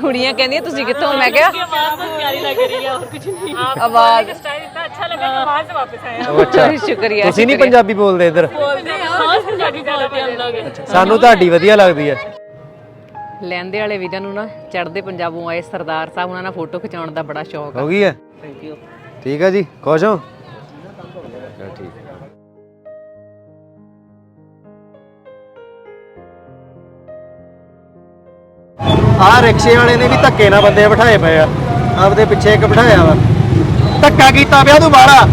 ਕੁੜੀਆਂ ਕਹਿੰਦੀਆਂ ਤੁਸੀਂ ਕਿੱਥੋਂ ਮੈਂ ਕਿਹਾ आवाज बहुत प्यारी लग रही है और कुछ नहीं ਆਵਾਜ਼ स्टाइल इतना अच्छा लगा कि वहां से वापस आए ਉਹ ਅੱਛਾ ਸ਼ੁਕਰੀਆ ਤੁਸੀਂ ਨਹੀਂ ਪੰਜਾਬੀ ਬੋਲਦੇ ਇੱਧਰ बोलते हैं खास पंजाबी बोलते हैं हम लोग ਸਾਨੂੰ ਤੁਹਾਡੀ ਵਧੀਆ ਲੱਗਦੀ ਹੈ ਲੈਂਦੇ ਵਾਲੇ ਵੀਰਾਂ ਨੂੰ ਨਾ ਚੜ੍ਹਦੇ ਪੰਜਾਬੋਂ ਆਏ ਸਰਦਾਰ ਸਾਹਿਬ ਉਹਨਾਂ ਨਾਲ ਫੋਟੋ ਖਿਚਾਉਣ ਦਾ ਬੜਾ ਸ਼ੌਕ ਆ ਹੋ ਗਈ ਹੈ ਥੈਂਕ ਯੂ ਠੀਕ ਹੈ ਜੀ ਖੁਸ਼ ਹੋ ਆ ਰਿਕਸ਼ੇ ਵਾਲੇ ਨੇ ਵੀ ਧੱਕੇ ਨਾਲ ਬੰਦੇ ਬਿਠਾਏ ਪਏ ਆ। ਆਪਦੇ ਪਿੱਛੇ ਇੱਕ ਬਿਠਾਇਆ ਵਾ। ਧੱਕਾ ਕੀਤਾ ਪਿਆ ਤੂੰ ਬਾਹਲਾ।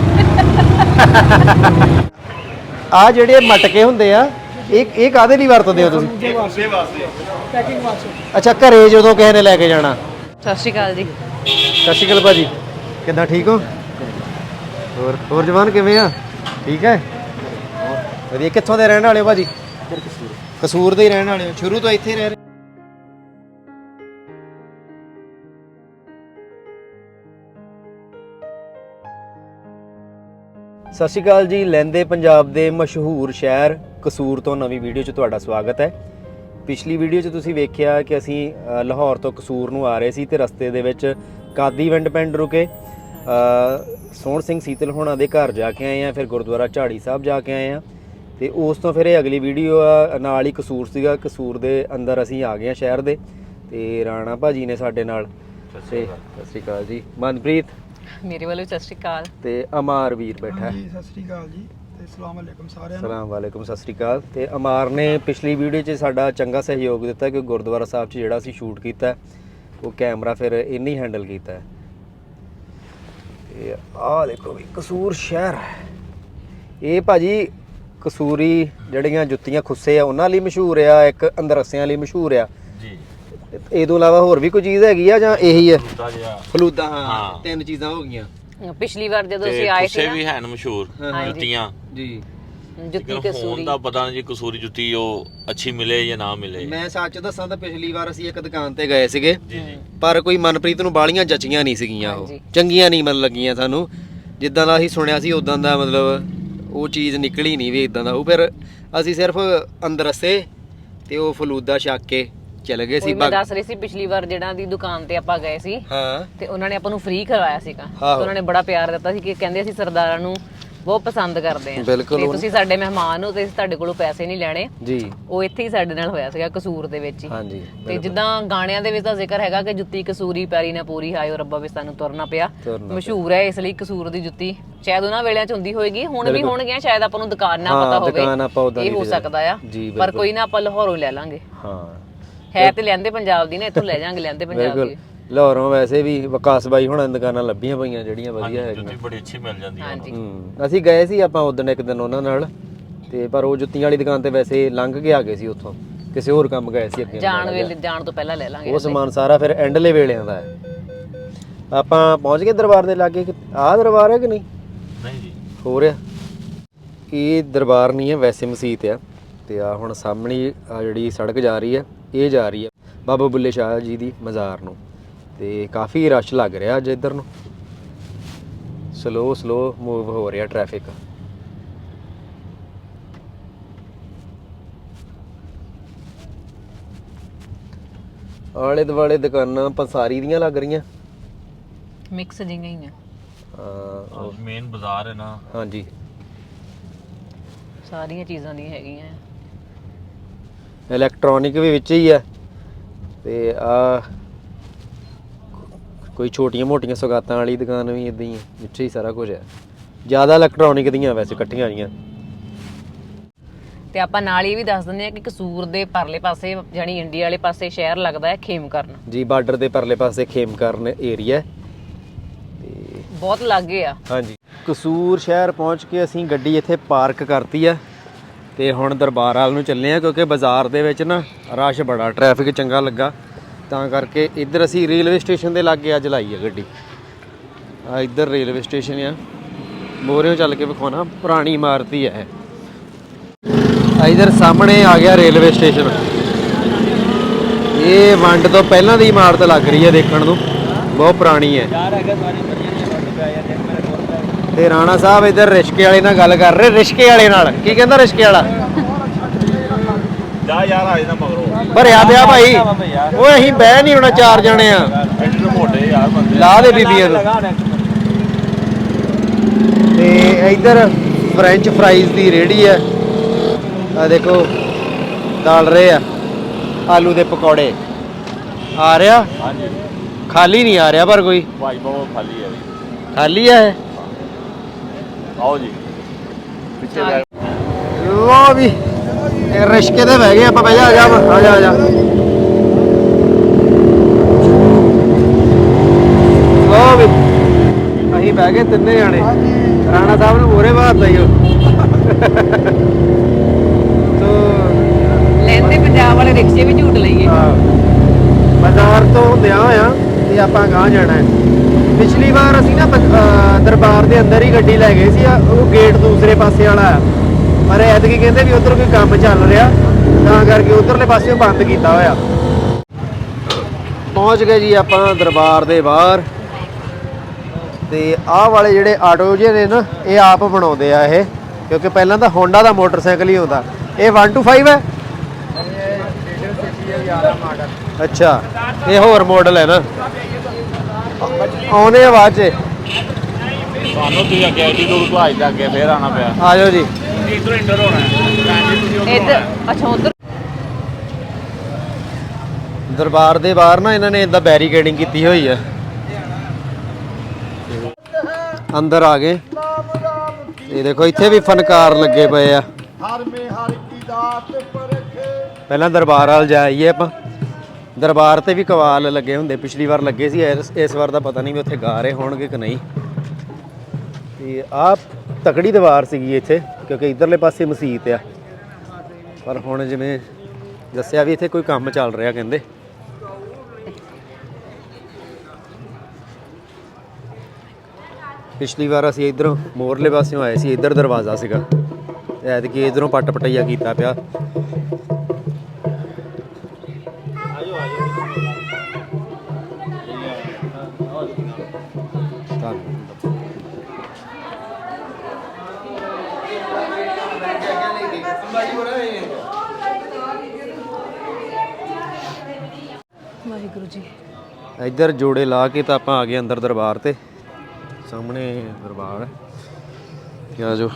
ਆ ਜਿਹੜੇ ਮਟਕੇ ਹੁੰਦੇ ਆ ਇਹ ਇਹ ਕਾਦੇ ਲਈ ਵਰਤਦੇ ਹੋ ਤੁਸੀਂ? ਪੈਕਿੰਗ ਵਾਸਤੇ। ਅੱਛਾ ਘਰੇ ਜਦੋਂ ਕਿਸੇ ਨੇ ਲੈ ਕੇ ਜਾਣਾ। ਸਤਿ ਸ਼੍ਰੀ ਅਕਾਲ ਜੀ। ਸਤਿ ਸ਼੍ਰੀ ਅਕਾਲ ਭਾਜੀ। ਕਿੱਦਾਂ ਠੀਕ ਹੋ? ਹੋਰ ਹੋਰ ਜਵਾਨ ਕਿਵੇਂ ਆ? ਠੀਕ ਹੈ? ਵਧੀਆ। ਕਿੱਥੋਂ ਦੇ ਰਹਿਣ ਵਾਲੇ ਹੋ ਭਾਜੀ? ਕਸੂਰ। ਕਸੂਰ ਦੇ ਹੀ ਰਹਿਣ ਵਾਲੇ ਹੋ। ਸ਼ੁਰੂ ਤੋਂ ਇੱਥੇ ਹੀ ਰਹਿ ਰਹੇ। ਸਤਿ ਸ਼੍ਰੀ ਅਕਾਲ ਜੀ ਲੈਂਦੇ ਪੰਜਾਬ ਦੇ ਮਸ਼ਹੂਰ ਸ਼ਹਿਰ ਕਸੂਰ ਤੋਂ ਨਵੀਂ ਵੀਡੀਓ 'ਚ ਤੁਹਾਡਾ ਸਵਾਗਤ ਹੈ। ਪਿਛਲੀ ਵੀਡੀਓ 'ਚ ਤੁਸੀਂ ਵੇਖਿਆ ਕਿ ਅਸੀਂ ਲਾਹੌਰ ਤੋਂ ਕਸੂਰ ਨੂੰ ਆ ਰਹੇ ਸੀ ਤੇ ਰਸਤੇ ਦੇ ਵਿੱਚ ਕਾਦੀਵਿੰਡ ਪਿੰਡ ਰੁਕੇ। ਸੋਹਣ ਸਿੰਘ ਸੀਤਲ ਹੋਣਾ ਦੇ ਘਰ ਜਾ ਕੇ ਆਏ ਆ ਫਿਰ ਗੁਰਦੁਆਰਾ ਝਾੜੀ ਸਾਹਿਬ ਜਾ ਕੇ ਆਏ ਆ ਤੇ ਉਸ ਤੋਂ ਫਿਰ ਇਹ ਅਗਲੀ ਵੀਡੀਓ ਆ ਨਾਲ ਹੀ ਕਸੂਰ ਸੀਗਾ ਕਸੂਰ ਦੇ ਅੰਦਰ ਅਸੀਂ ਆ ਗਏ ਆ ਸ਼ਹਿਰ ਦੇ ਤੇ ਰਾਣਾ ਭਾਜੀ ਨੇ ਸਾਡੇ ਨਾਲ। ਸਤਿ ਸ਼੍ਰੀ ਅਕਾਲ ਜੀ। ਮਨਪ੍ਰੀਤ ਮੇਰੇ ਵੱਲੋਂ ਸਤਿ ਸ਼੍ਰੀ ਅਕਾਲ। ਤੇ ਅਮਾਰ ਵੀਰ ਬੈਠਾ। ਹੈ ਜੀ ਸਤਿ ਸ੍ਰੀ ਅਕਾਲ ਜੀ ਤੇ ਅਲੈਕਮ ਸਾਰਿਆਂ ਨੂੰ। ਸਲਾਮ ਵਾਲੇਕੁਮ ਸਤਿ ਸ੍ਰੀ ਅਕਾਲ। ਤੇ ਅਮਾਰ ਨੇ ਪਿਛਲੀ ਵੀਡੀਓ 'ਚ ਸਾਡਾ ਚੰਗਾ ਸਹਿਯੋਗ ਦਿੱਤਾ ਕਿ ਗੁਰਦੁਆਰਾ ਸਾਹਿਬ 'ਚ ਜਿਹੜਾ ਅਸੀਂ ਸ਼ੂਟ ਕੀਤਾ ਉਹ ਕੈਮਰਾ ਫਿਰ ਇੰਨੀ ਹੈਂਡਲ ਕੀਤਾ। ਹੈ। ਤੇ ਆਹ ਦੇਖੋ ਵੀ ਕਸੂਰ ਸ਼ਹਿਰ ਇਹ ਭਾਜੀ ਕਸੂਰੀ ਜਿਹੜੀਆਂ ਜੁੱਤੀਆਂ ਖੁੱਸੇ ਆ ਉਹਨਾਂ ਲਈ ਮਸ਼ਹੂਰ ਆ ਇੱਕ ਅੰਦਰਸਿਆਂ ਲਈ ਮਸ਼ਹੂਰ ਆ। ਇਹ ਤੋਂ ਇਲਾਵਾ ਹੋਰ ਵੀ ਕੋਈ ਚੀਜ਼ ਹੈਗੀ ਆ ਜਾਂ ਇਹੀ ਹੈ ਫਲੂਦਾ ਹਾਂ ਹਾਂ। ਤਿੰਨ ਚੀਜ਼ਾਂ ਹੋ ਗਈਆਂ। ਪਿਛਲੀ ਵਾਰ ਜਦੋਂ ਤੇ ਅਸੀਂ ਆਏ ਕੁੱਸੇ ਸੀ ਵੀ ਨਾ ਹਨ ਮਸ਼ਹੂਰ ਹਾਂਜੀ। ਜੁੱਤੀਆਂ। ਜੀ। ਜੁੱਤੀ ਕਸੂਰੀ। ਹੁਣ ਦਾ ਪਤਾ ਨਹੀਂ ਜੀ ਕਸੂਰੀ ਜੁੱਤੀ ਉਹ ਅੱਛੀ ਮਿਲੇ ਜਾਂ ਨਾ ਮਿਲੇ। ਮੈਂ ਸੱਚ ਦੱਸਾਂ ਤਾਂ ਪਿਛਲੀ ਵਾਰ ਅਸੀਂ ਇੱਕ ਦੁਕਾਨ ਤੇ ਗਏ ਸੀਗੇ। ਜੀ ਜੀ। ਪਰ ਕੋਈ ਮਨਪ੍ਰੀਤ ਨੂੰ ਬਾਲੀਆਂ ਜੱਚੀਆਂ ਨਹੀਂ ਸੀਗੀਆਂ ਉਹ। ਹਾਂਜੀ। ਚੰਗੀਆਂ ਨਹੀਂ ਮਤਲਬ ਲੱਗੀਆਂ ਸਾਨੂੰ। ਜਿੱਦਾਂ ਦਾ ਅਸੀਂ ਸੁਣਿਆ ਸੀ ਉਦਾਂ ਦਾ ਮਤਲਬ ਉਹ ਚੀਜ਼ ਨਿਕਲੀ ਨਹੀਂ ਵੀ ਇਦਾਂ ਦਾ। ਉਹ ਫਿਰ ਅਸੀਂ ਸਿਰਫ ਅੰਦਰਸੇ ਤੇ ਉਹ ਫਲੂਦਾ ਛੱਕ ਕੇ ਚਲੇ ਗਏ ਸੀ ਮੈਂ ਦੱਸ ਰਹੀ ਸੀ ਪਿਛਲੀ ਵਾਰ ਜਿਹੜਾ ਦੀ ਦੁਕਾਨ ਤੇ ਆਪਾਂ ਗਏ ਸੀ ਹਾਂ। ਤੇ ਉਹਨਾਂ ਨੇ ਆਪਾਂ ਨੂੰ ਫ੍ਰੀ ਕਰਵਾਇਆ ਸੀਗਾ। ਤੇ ਆਹੋ। ਉਹਨਾਂ ਨੇ ਬੜਾ ਪਿਆਰ ਦਿੱਤਾ ਸੀ ਕਿ ਕਹਿੰਦੇ ਅਸੀਂ ਸਰਦਾਰਾਂ ਨੂੰ ਬਹੁਤ ਪਸੰਦ ਕਰਦੇ ਆ ਬਿਲਕੁਲ ਤੇ ਉਹ- ਤੁਸੀਂ ਸਾਡੇ ਮਹਿਮਾਨ ਹੋ ਤੇ ਅਸੀਂ ਤੁਹਾਡੇ ਕੋਲੋਂ ਪੈਸੇ ਨਹੀਂ ਲੈਣੇ। ਜੀ। ਉਹ ਇੱਥੇ ਹੀ ਸਾਡੇ ਨਾਲ ਹੋਇਆ ਸੀਗਾ ਕਸੂਰ ਦੇ ਵਿੱਚ ਹੀ। ਹਾਂਜੀ ਤੇ ਜਿੱਦਾਂ ਗਾਣਿਆਂ ਦੇ ਵਿੱਚ ਤਾਂ ਜ਼ਿਕਰ ਹੈਗਾ ਕਿ ਜੁੱਤੀ ਕਸੂਰੀ ਪੈਰੀ ਨਾ ਪੂਰੀ ਆਇਓ ਰੱਬਾ ਵੀ ਸਾਨੂੰ ਤੁਰਨਾ ਪਿਆ। ਤੁਰਨਾ ਮਸ਼ਹੂਰ ਹੈ ਇਸ ਲਈ ਕਸੂਰ ਦੀ ਜੁੱਤੀ। ਸ਼ਾਇਦ ਉਹਨਾਂ ਵੇਲਿਆਂ ਚ ਹੁੰਦੀ ਹੋਏਗੀ ਹੁਣ ਵੀ ਹੋਣਗੀਆਂ ਸ਼ਾਇਦ ਆਪਾਂ ਨੂੰ ਦੁਕਾਨ ਨਾ ਹਾਂ, ਪਤਾ ਹੋਵੇ। ਦੁਕਾਨ ਆਪਾਂ ਉੱਦਾਂ ਇਹ ਨਹੀਂ ਹੋ ਸਕਦਾ ਆ। ਜੀ, ਪਰ। ਕੋਈ ਨਾ ਆਪਾਂ ਲਾਹੌਰੋਂ ਲੈ ਲਾਂਗੇ। ਹਾਂ। ਹੈ ਤੇ ਲੈਂਦੇ ਪੰਜਾਬ ਦੀ ਨਾ ਇੱਥੋਂ ਲੈ ਜਾਾਂਗੇ ਲੈਂਦੇ ਪੰਜਾਬ ਬਿਲਕੁਲ। ਦੀ ਲਾਹੌਰੋਂ ਵੈਸੇ ਵੀ ਵਿਕਾਸ ਬਾਈ ਹੁਣਾਂ ਦੀਆਂ ਦੁਕਾਨਾਂ ਲੱਭੀਆਂ ਪਈਆਂ ਜਿਹੜੀਆਂ ਵਧੀਆ ਹੈਗੀਆਂ। ਜੁੱਤੀ ਬੜੀ ਅੱਛੀ ਮਿਲ ਜਾਂਦੀ ਹੈ ਹਾਂਜੀ। ਹੂੰ। ਅਸੀਂ ਗਏ ਸੀ ਆਪਾਂ ਉਦੋਂ ਇੱਕ ਦਿਨ ਉਹਨਾਂ ਨਾਲ ਤੇ ਪਰ ਉਹ ਜੁੱਤੀਆਂ ਵਾਲੀ ਦੁਕਾਨ ਤੇ ਵੈਸੇ ਲੰਘ ਕੇ ਆ ਗਏ ਸੀ ਉੱਥੋਂ। ਕਿਸੇ ਹੋਰ ਕੰਮ ਗਏ ਸੀ ਅੱਗੇ। ਜਾਣ ਵੇਲੇ ਜਾਣ ਤੋਂ ਪਹਿਲਾਂ ਲੈ ਲਾਂਗੇ ਉਹ ਸਮਾਨ ਸਾਰਾ ਫਿਰ ਐਂਡਲੇ ਵੇਲਿਆਂ ਦਾ ਹੈ। ਆਪਾਂ ਪਹੁੰਚ ਗਏ ਦਰਬਾਰ ਦੇ ਲਾਗੇ ਕਿ ਆਹ ਦਰਬਾਰ ਹੈ ਕਿ ਨਹੀਂ? ਨਹੀਂ ਜੀ। ਹੋ ਰਿਹਾ ਇਹ ਦਰਬਾਰ ਨਹੀਂ ਹੈ ਵੈਸੇ ਮਸਜਿਦ ਆ। ਤੇ ਆ ਹੁਣ ਸਾਹਮਣੇ ਆ ਜਿਹੜੀ ਸੜਕ ਜਾ ਰਹੀ ਹੈ ਇਹ ਜਾ ਰਹੀ ਹੈ ਬਾਬਾ ਬੁੱਲੇ ਸ਼ਾਹ ਜੀ ਦੀ ਮਜ਼ਾਰ ਨੂੰ ਤੇ ਕਾਫੀ ਰਸ਼ ਲੱਗ ਰਿਹਾ ਅੱਜ ਇੱਧਰ ਨੂੰ। ਸਲੋ ਸਲੋ ਮੂਵ ਹੋ ਰਿਹਾ ਟ੍ਰੈਫਿਕ ਆਲੇ ਦੁਆਲੇ ਦੁਕਾਨਾਂ ਪੰਸਾਰੀ ਦੀਆਂ ਲੱਗ ਰਹੀਆਂ। ਮਿਕਸ ਜਿਹੀਆਂ ਹੀ ਆ। ਹਾਂ ਮੇਨ ਬਾਜ਼ਾਰ ਹੈ ਨਾ। ਹਾਂਜੀ। ਸਾਰੀਆਂ ਚੀਜ਼ਾਂ ਦੀਆਂ ਹੈਗੀਆਂ। ਇਲੈਕਟ੍ਰੋਨਿਕ ਵੀ ਵਿੱਚ ਹੀ ਹੈ ਤੇ ਆ ਕੋਈ ਛੋਟੀਆਂ ਮੋਟੀਆਂ ਸੌਗਾਤਾਂ ਵਾਲੀ ਦੁਕਾਨ ਵੀ ਇਦਾਂ ਹੀ ਹੈ ਵਿੱਚ ਹੀ ਸਾਰਾ ਕੁਝ ਹੈ ਜ਼ਿਆਦਾ ਇਲੈਕਟ੍ਰੋਨਿਕ ਦੀਆਂ ਵੈਸੇ ਇਕੱਠੀਆਂ ਜੀਆਂ ਤੇ ਆਪਾਂ ਨਾਲ ਹੀ ਇਹ ਵੀ ਦੱਸ ਦਿੰਦੇ ਆ ਕਿ ਕਸੂਰ ਦੇ ਪਰਲੇ ਪਾਸੇ ਜਾਨੀ ਇੰਡੀਆ ਵਾਲੇ ਪਾਸੇ ਸ਼ਹਿਰ ਲੱਗਦਾ ਹੈ ਖੇਮਕਰਨ। ਜੀ ਬਾਰਡਰ ਦੇ ਪਰਲੇ ਪਾਸੇ ਖੇਮਕਰਨ ਏਰੀਆ ਬਹੁਤ ਲਾਗੇ ਆ। ਹਾਂਜੀ। ਕਸੂਰ ਸ਼ਹਿਰ ਪਹੁੰਚ ਕੇ ਅਸੀਂ ਗੱਡੀ ਇੱਥੇ ਪਾਰਕ ਕਰਤੀ ਆ। ਤੇ ਹੁਣ ਦਰਬਾਰ ਵਾਲ ਨੂੰ ਚੱਲੇ ਆ ਕਿਉਂਕਿ ਬਾਜ਼ਾਰ ਦੇ ਵਿੱਚ ਨਾ ਰਸ਼ ਬੜਾ ਟ੍ਰੈਫਿਕ ਚੰਗਾ ਲੱਗਾ। ਤਾਂ ਕਰਕੇ ਇੱਧਰ ਅਸੀਂ ਰੇਲਵੇ ਸਟੇਸ਼ਨ ਦੇ ਲਾਗੇ ਅੱਜ ਲਾਈ ਆ ਗੱਡੀ। ਆ ਇੱਧਰ ਰੇਲਵੇ ਸਟੇਸ਼ਨ ਆ। ਮੋਰਿਓ ਚੱਲ ਕੇ ਵਿਖਾਉਣਾ, ਪੁਰਾਣੀ ਇਮਾਰਤ ਹੀ ਹੈ ਆ ਇੱਧਰ ਸਾਹਮਣੇ ਆ ਗਿਆ ਰੇਲਵੇ ਸਟੇਸ਼ਨ ਇਹ ਵੰਡ ਤੋਂ ਪਹਿਲਾਂ ਦੀ ਇਮਾਰਤ ਲੱਗ ਰਹੀ ਹੈ ਦੇਖਣ ਨੂੰ। ਬਹੁਤ ਪੁਰਾਣੀ ਹੈ। ਤੇ ਰਾਣਾ ਸਾਹਿਬ ਇੱਧਰ ਰਿਸ਼ਕੇ ਵਾਲੇ ਨਾਲ ਗੱਲ ਕਰ ਰਹੇ ਰਿਸ਼ਕੇ ਵਾਲੇ ਨਾਲ। ਕੀ ਕਹਿੰਦਾ ਰਿਸ਼ਕੇ ਵਾਲਾ? ਜਾ ਯਾਰ ਆ ਜਾਂਦਾ ਮਗਰੋਂ। ਭਰਿਆ ਪਿਆ ਭਾਈ। ਓਏ ਅਸੀਂ ਬਹਿ ਨਹੀਂ ਹੋਣਾ ਚਾਰ ਜਣੇ ਆ। ਐਡੇ ਤਾਂ ਮੋਟੇ ਯਾਰ ਬੰਦੇ। ਲਾ ਦੇ ਬੀਬੀਆਂ ਨੂੰ। ਤੇ ਇੱਧਰ ਫ੍ਰੈਂਚ ਫਰਾਈਜ਼ ਦੀ ਰੇੜੀ ਆ। ਆ ਦੇਖੋ ਤਲ ਰਹੇ ਆ ਆਲੂ ਦੇ ਪਕੌੜੇ। ਆ ਰਿਹਾ? ਹਾਂਜੀ। ਖਾਲੀ ਨਹੀਂ ਆ ਰਿਹਾ ਪਰ ਕੋਈ। ਭਾਈ ਬਹੁਤ ਖਾਲੀ ਹੈ ਵੀ ਖਾਲੀ ਆ ਇਹ? ਆਓ ਜੀ। ਪਿੱਛੇ ਬੈਠ ਲੋ ਵੀ ਇਹ ਰਿਸ਼ਕੇ ਤੇ ਬਹਿ ਗਏ ਆਪਾਂ ਬਹਿ ਜਾ ਆ ਜਾ ਆ ਜਾ ਆ ਜਾ। ਲੋ ਵੀ ਅਸੀਂ ਬਹਿ ਗਏ ਤਿੰਨੇ ਜਾਣੇ। ਰਾਣਾ ਸਾਹਿਬ ਨੂੰ ਮੋਰੇ ਬਾਤ ਦਈਓ ਤੋ ਲੈਂਦੇ ਪੰਜਾਬ ਵਾਲੇ ਰਿਕਸ਼ੇ ਵੀ ਝੂਟ ਲਈਏ। ਹਾਂ, ਬਾਜ਼ਾਰ ਤੋਂ ਹੁੰਦਿਆ ਹੋਇਆ ਤੇ ਆਪਾਂ ਗਾਂ ਜਾਣਾ ਹੈ। ਪਿਛਲੀ ਵਾਰ ਅਸੀਂ ਨਾ ਦਰਬਾਰ ਦੇ ਅੰਦਰ ਹੀ ਗੱਡੀ ਲੈ ਗਏ ਸੀ ਉਹ ਗੇਟ ਦੂਸਰੇ ਪਾਸੇ ਵਾਲਾ ਆ। ਪਰ ਐਤਕੀ ਕਹਿੰਦੇ ਵੀ ਉਧਰ ਕੋਈ ਕੰਮ ਚੱਲ ਰਿਹਾ ਤਾਂ ਕਰਕੇ ਉਧਰਲੇ ਪਾਸੇ ਬੰਦ ਕੀਤਾ ਹੋਇਆ। ਪਹੁੰਚ ਗਏ ਜੀ ਆਪਾਂ ਦਰਬਾਰ ਦੇ ਬਾਹਰ। ਤੇ ਆਹ ਵਾਲੇ ਜਿਹੜੇ ਆਟੋ ਜਿਹੇ ਨੇ ਨਾ ਇਹ ਆਪ ਬਣਾਉਂਦੇ ਆ ਇਹ ਕਿਉਂਕਿ ਪਹਿਲਾਂ ਤਾਂ ਹੋਂਡਾ ਦਾ ਮੋਟਰਸਾਈਕਲ ਹੀ ਹੁੰਦਾ। ਇਹ 125 ਹੈ? ਅੱਛਾ ਇਹ ਹੋਰ ਮਾਡਲ ਹੈ ਨਾ। ਆਉਨੇ ਆ ਬਾਅਦ ਚ। ਸਾਨੂੰ ਤੁਸੀਂ ਅੱਗੇ ਐਡੀ ਦੂਰ ਤੋਂ ਆਜ ਅੱਗੇ ਫੇਰ ਆਣਾ ਪਿਆ। ਆ ਜਾਓ ਜੀ। ਇਧਰ ਇੰਟਰ ਹੋਣਾ ਹੈ। ਇੱਧਰ ਅੱਛਾ ਉਧਰ। ਦਰਬਾਰ ਦੇ ਬਾਹਰ ਨਾ ਇਹਨਾਂ ਨੇ ਇਦਾਂ ਬੈਰੀਕੇਡਿੰਗ ਕੀਤੀ ਹੋਈ ਹੈ ਅੰਦਰ ਆ ਗਏ। ਇਹ ਦੇਖੋ ਇੱਥੇ ਵੀ ਫਨਕਾਰ ਲੱਗੇ ਪਏ ਆ। ਹਰ ਮੇ ਹਰ ਕੀ ਦਾਤ ਪਰਖੇ। ਪਹਿਲਾਂ ਦਰਬਾਰ ਵਾਲ ਜਾਈਏ ਆਪਾਂ। ਦਰਬਾਰ ਤੇ ਵੀ ਕਵਾਲ ਲੱਗੇ ਹੁੰਦੇ, ਪਿਛਲੀ ਵਾਰ ਲੱਗੇ ਸੀ, ਇਸ ਇਸ ਵਾਰ ਦਾ ਪਤਾ ਨਹੀਂ ਵੀ ਉੱਥੇ ਗਾ ਰਹੇ ਹੋਣਗੇ ਕਿ ਨਹੀਂ। ਤੇ ਆਪ ਤਕੜੀ ਦੀਵਾਰ ਸੀਗੀ ਇੱਥੇ, ਕਿਉਂਕਿ ਇਧਰਲੇ ਪਾਸੇ ਮਸਜਿਦ ਆ। ਪਰ ਹੁਣ ਜਿਵੇਂ ਦੱਸਿਆ ਵੀ ਇੱਥੇ ਕੋਈ ਕੰਮ ਚੱਲ ਰਿਹਾ, ਕਹਿੰਦੇ। ਪਿਛਲੀ ਵਾਰ ਅਸੀਂ ਇਧਰੋਂ ਮੋਰਲੇ ਪਾਸਿਓਂ ਆਏ ਸੀ, ਇਧਰ ਦਰਵਾਜ਼ਾ ਸੀਗਾ। ਐਤਕੀ ਇਧਰੋਂ ਪੱਟ ਪਟਈਆ ਕੀਤਾ ਪਿਆ। ਜੀ। ਇੱਧਰ ਜੋੜੇ ਲਾ ਕੇ ਤਾਂ ਆਪਾਂ ਆ ਗਏ ਅੰਦਰ ਦਰਬਾਰ ਤੇ। ਸਾਹਮਣੇ ਦਰਬਾਰ ਹੈ। ਕੀ ਆ ਜੋ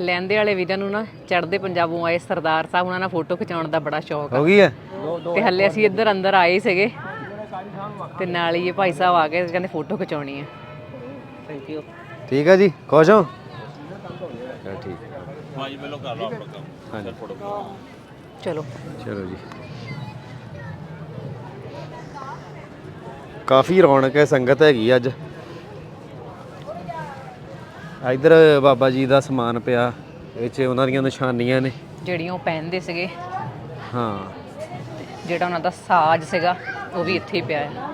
ਲੈਂਦੇ ਵਾਲੇ ਵੀਰਾਂ ਨੂੰ ਨਾ ਚੜ੍ਹਦੇ ਪੰਜਾਬੋਂ ਆਏ ਸਰਦਾਰ ਸਾਹਿਬ ਉਹਨਾਂ ਨਾਲ ਫੋਟੋ ਖਿਚਾਉਣ ਦਾ ਬੜਾ ਸ਼ੌਕ ਆ। ਹੋ ਗਈ ਹੈ? ਤੇ ਹੱਲੇ ਅਸੀਂ ਇੱਧਰ ਅੰਦਰ ਆਏ ਸੀਗੇ। ਤੇ ਨਾਲ ਹੀ ਇਹ ਭਾਈ ਸਾਹਿਬ ਆ ਗਏ ਕਹਿੰਦੇ ਫੋਟੋ ਖਿਚਾਉਣੀ ਹੈ। ਥੈਂਕ ਯੂ ਠੀਕ ਹੈ ਜੀ। ਖੁਸ਼ ਹੋ? ਚਲ ਠੀਕ ਭਾਜੀ ਪਹਿਲਾਂ ਕਰ ਲਓ ਆਪਣਾ ਕੰਮ। ਹਾਂਜੀ। ਫੋਟੋ ਚਲੋ। ਚਲੋ ਜੀ। ਕਾਫੀ ਰੌਣਕ ਹੈ ਸੰਗਤ ਹੈਗੀ ਅੱਜ। ਇੱਧਰ ਬਾਬਾ ਜੀ ਦਾ ਸਮਾਨ ਪਿਆ ਇਹ 'ਚ ਉਹਨਾਂ ਦੀਆਂ ਨਿਸ਼ਾਨੀਆਂ ਨੇ। ਜਿਹੜੀਆਂ ਉਹ ਪਹਿਨਦੇ ਸੀਗੇ। ਹਾਂ। ਜਿਹੜਾ ਉਹਨਾਂ ਦਾ ਸਾਜ਼ ਸੀਗਾ ਉਹ ਵੀ ਇੱਥੇ ਹੀ ਪਿਆ ਹੈ।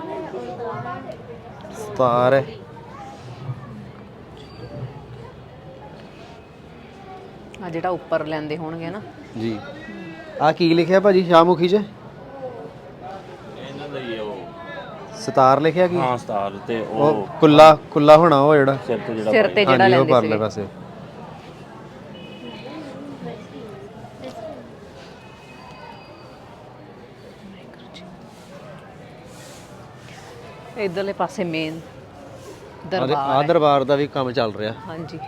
ਸਤਾਰ ਹੈ। ਆ ਜਿਹੜਾ ਉੱਪਰ ਲੈਂਦੇ ਹੋਣਗੇ ਨਾ। ਜੀ। ਆ ਕੀ ਲਿਖਿਆ ਭਾਜੀ ਸ਼ਾਹਮੁਖੀ 'ਚ? ਇਹਨਾਂ ਦਾ ਹੀ ਉਹ। ਸਤਾਰ ਲਿਖਿਆ ਕੀ? ਹਾਂ ਸਤਾਰ ਤੇ ਉਹ ਉਹ ਕੁੱਲਾ ਕੁੱਲਾ ਹੋਣਾ ਉਹ ਜਿਹੜਾ। ਸਿਰ ਤੇ ਜਿਹੜਾ ਸਿਰ ਤੇ ਜਿਹੜਾ ਹਾਂਜੀ ਉਹ ਲੈਂਦੇ ਪਰਲੇ ਪਾਸੇ। ਇਧਰਲੇ ਪਾਸੇ ਮੇਨ। ਦਰਬਾਰ ਦਾ ਵੀ ਕੰਮ ਚੱਲ ਰਿਹਾ। ਹਾਂਜੀ।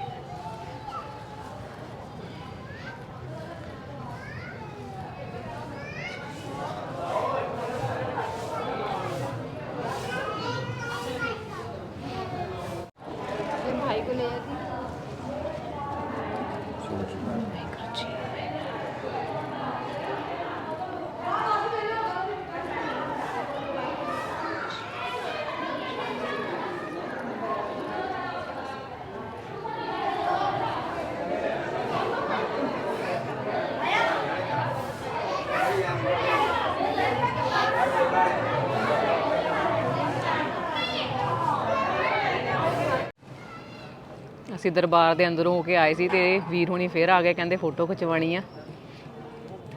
ਅਸੀਂ ਦਰਬਾਰ ਦੇ ਅੰਦਰੋਂ ਹੋ ਕੇ ਆਏ ਸੀ ਤੇ ਵੀਰ ਹੁਣੀ ਫੇਰ ਆ ਗਏ ਕਹਿੰਦੇ ਫੋਟੋ ਖਿਚਵਾਣੀ ਆ।